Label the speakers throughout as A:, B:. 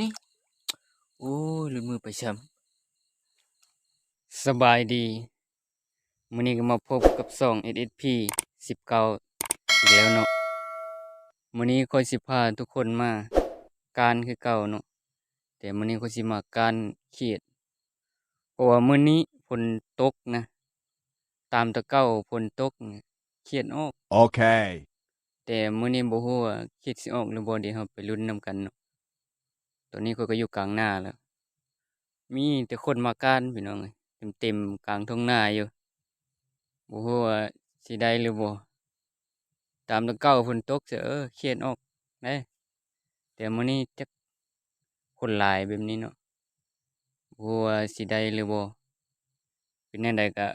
A: นี่ โอ้ยหลุดมือไปช้ำสบายดีมื้อนี้ก็มาพบกับสอง SSP 19อีกแล้วเนาะมื้อนี้ค่อยสิพาทุกคนมาการคือเก่าเนาะแต่มื้อนี้ค่อยสิมาการเขียดเพราะว่ามื้อนี้ฝนตกนะ ตามแตะเก้าฝนตกเนี่ยเขียดออก
B: Okay.
A: แต่มื้อนี้บ่ฮู้ว่าเขียดสิออกหรือบ่เดี๋ยวเราไปลุ้นนำกันเนาะ ตอนนี้ข้ก็อยู่กลางหน้าแล้ว มีแต่คนมาการพี่น้องเอ้ยเต็มๆกลางทุ่งหน้าอยู่บ่ฮู้ว่าสิได้หรือบ่ตามตะเก้าฝนตกเสอเขียดออกได้แต่มื้อนี้จักคนหลายแบบนี้เนาะบ่ฮู้ว่าสิได้หรือบ่เป็นแนวใดก็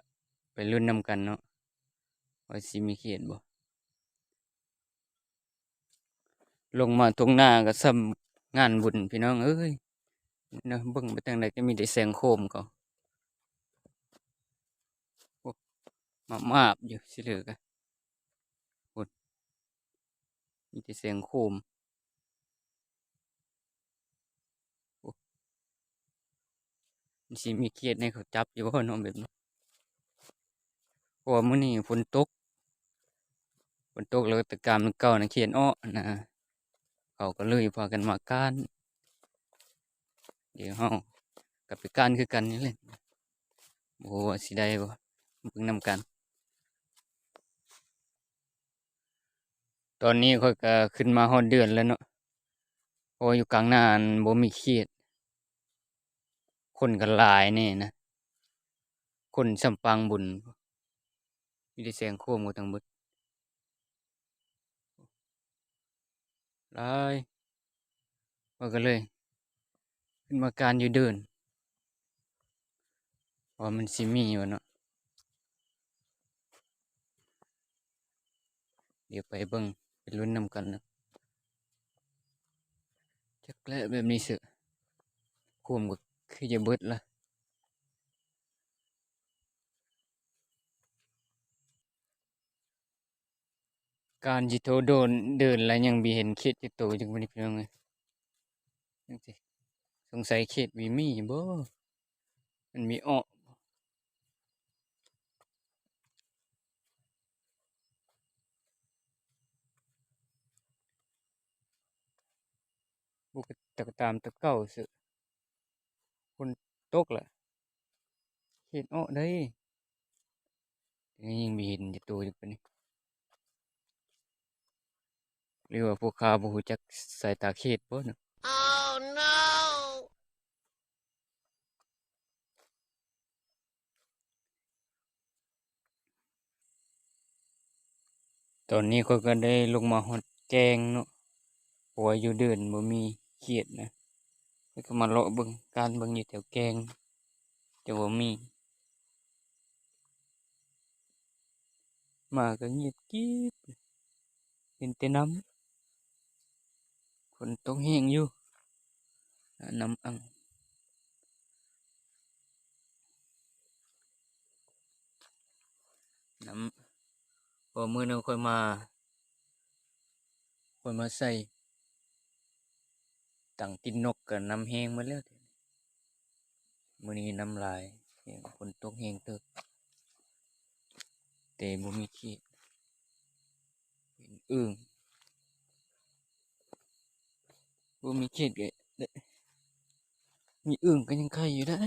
A: ไปลุ้นนำกันเนาะว่าสิมีเขียดบ่ลงมาตรงหน้าก็ซ้ำ งานบุญพี่น้องเอ้ยเนาะเบิ่งไปทางใดก็มีแต่แสงโคมเขาโอ้มามาบอยู่สิเหลือก็พุ่นมีแต่แสงโคมโอ้มันสิมีเขียดให้เขาจับอยู่บ่เนาะแบบนี้พราะมื้อนี้ฝนตกฝนตกแล้วก็ตะกามมันเก่านะเขียดอ้อนะ เขาก็เลยพากันมาก้าน เดี๋ยวเฮากับไปก้านคือกันนี่แหละโอ้ว่าสิได้บ่เบิ่งนำกัน ตอนนี้ค่อยก็ขึ้นมาฮอดเดือนแล้วเนาะเพราะว่าอยู่กลางนานบ่มีเขียด คนก็หลายแน่นะ คนสำปางบุญมีแต่แสงโคมกันทั้งเบิด หลายข้อยก็เลย ขึ้นมาการอยู่เดินว่ามันสิมีอยู่เนาะเดี๋ยวไปเบิ่งไปลุ้นนำกันนะจักแลแบบนี้สือะโคมก็คือจะเบิดละ การจิโตโดนเดินแล้วยังมีเห็นเขตจิโตจังบ่นี่พี่น้องเอ้ยจังสิสงสัยเขตมีมีบ่มันมีอ้อบุกตะตามตะเก้าสึคนตกละเห็นอ้อได้ยังมีเห็นอยู่ตัวอยู่ปะนี่ หรือว่าพวกข้าบ่ฮู้จักสายตาเขตบ่เนาะ
C: Oh no!
A: ตอนนี้ข้อยก็ได้ลงมาฮอดแจ้งเนาะเพราะว่าอยู่เดินบ่มีเขียดนะข้อยก็มาเลาะเบิ่งการเบิ่งอยู่แถวแกงจะบ่มีมาก็เงียบกริบเห็นแต่น้ำฝ นตกแห้งอยู่น้ำอังน้ำพอมือหนึงค่อยมาค่อยมาใส่ตังกินนกกับน้ำแห้งมาแล้วเดี๋ยวนี้มื้อนี้น้ำลายแห้งฝนตกแห้งเติบแต่บ่มีขี้เป็นอึ่ง บ่มีเขตก็ได้มีอึ่งก็ยังไข่อยู่ได้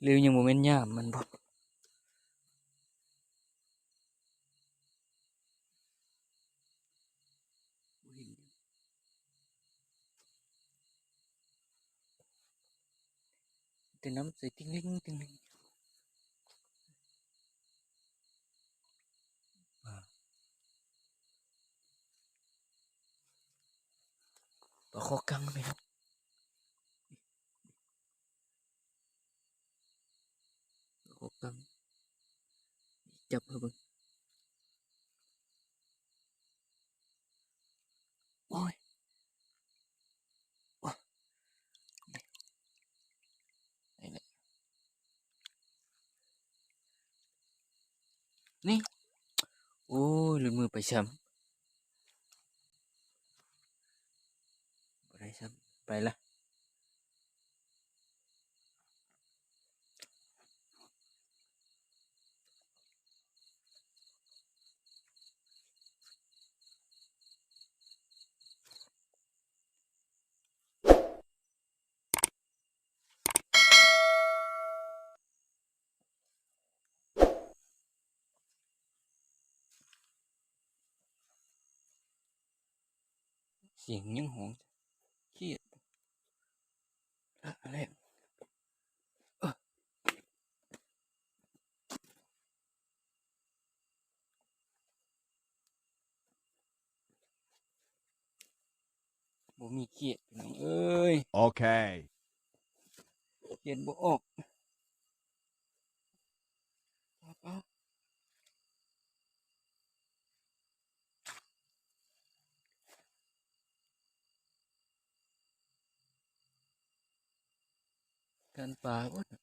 A: หรือยังบ่แม่นยามมันบ่บ่เห็นหยังแต่น้ำใสติ่งลิงติงลิง ปลาคอกังไหมครับปลาคอกัง จับเพิ่นเบิ่งโอ้ยโอ้ยนี่นี่ โอ้ยลุดมือไปช้ำ บ่ได้ช้ไปละเสียงยังห องเครียดอะอะไรเอ้อบ่มีเครียดพี่น้องเอ้ย
B: Okay.
A: เขียนบ่ออกเอาเอา การป่าบ่น่ะ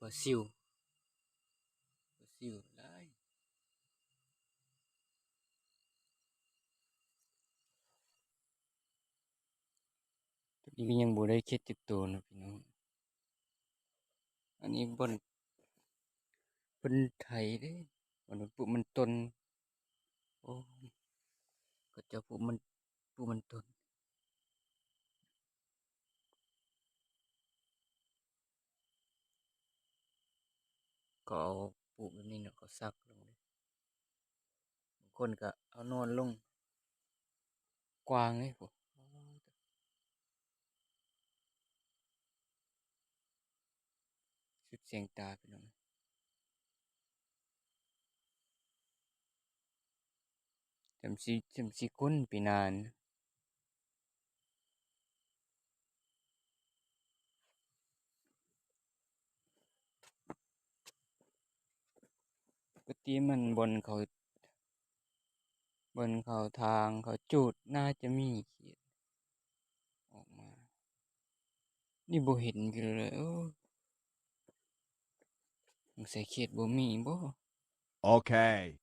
A: ปลาซิวปลาซิวหลายตอนนี้ก็ยังบ่ได้เค็ดจักตัวนะพี่น้อง อันนี้บนเพิ่นไถเด้บนปลูกมันต้น โอ้ก็จะปลูกมันปลูกมันต้นก็เอาปลูกแบบนี้เนาะก็ซักลงเลยบางคนก็เอานอนลง กวางเลยพวกสุดเสียงตาพี่น้อง จำสิจำสิก้นปีนานปกติมันบนเขาบนเขาทางเขาจูดน่าจะมีเขียดออกมา นี่บ่เห็นกันเลยโอ้สงสัยเขียดบ่มีบ่
B: Okay.
A: ตัวหยังวะเก็บเอเก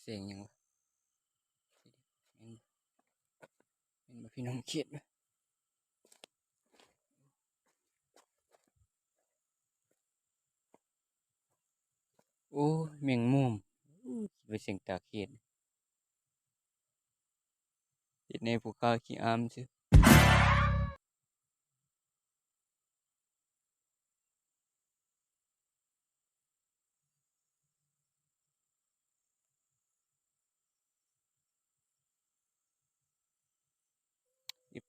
A: เสียงหยังวะเห็นเห็นบ่ พี่น้องเขียดไหมโอ้ยแมงมุมอู้คิดว่าเสียงตาเขียดเฮ็ดในภูเขาขี้อามซื่อ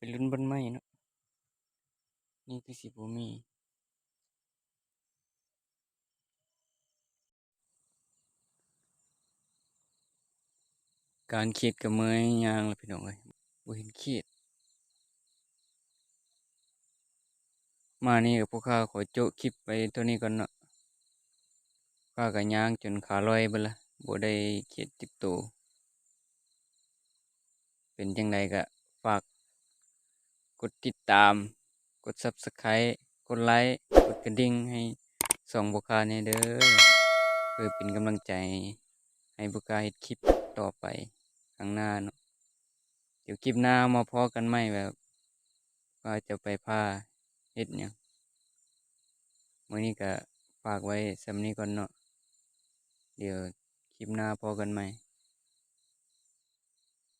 A: อย่าไปลุ้นบนไม้เนาะนี่คือสิบ่มีการขีดกับเมื่อยยางเลยพี่น้องเอ้ยบ่เห็นขีด มานี่กับพวกข้าขอโจคลิปไปเท่านี้ก่อนเนาะข้าก็ย่างจนขาลอยเบิดละบ่ได้ขีดติดโตวเป็นจังไดก็ฝาก กดติดตาม กด Subscribe กดไลค์กดกระดิ่งให้ส่องพวกข้าแน่เด้อเพื่อเป็นกำลังใจ ให้พวกข้าเฮ็ดคลิปต่อไปข้างหน้าเนาะเดี๋ยวคลิปหน้ามาพอกันใหมแบบว่าจะไปพาเฮ็ดหยังมื้อนี้ก็ฝากไว้สำนี้ก่อนเนาะเดี๋ยวคลิปหน้าพอกันใหม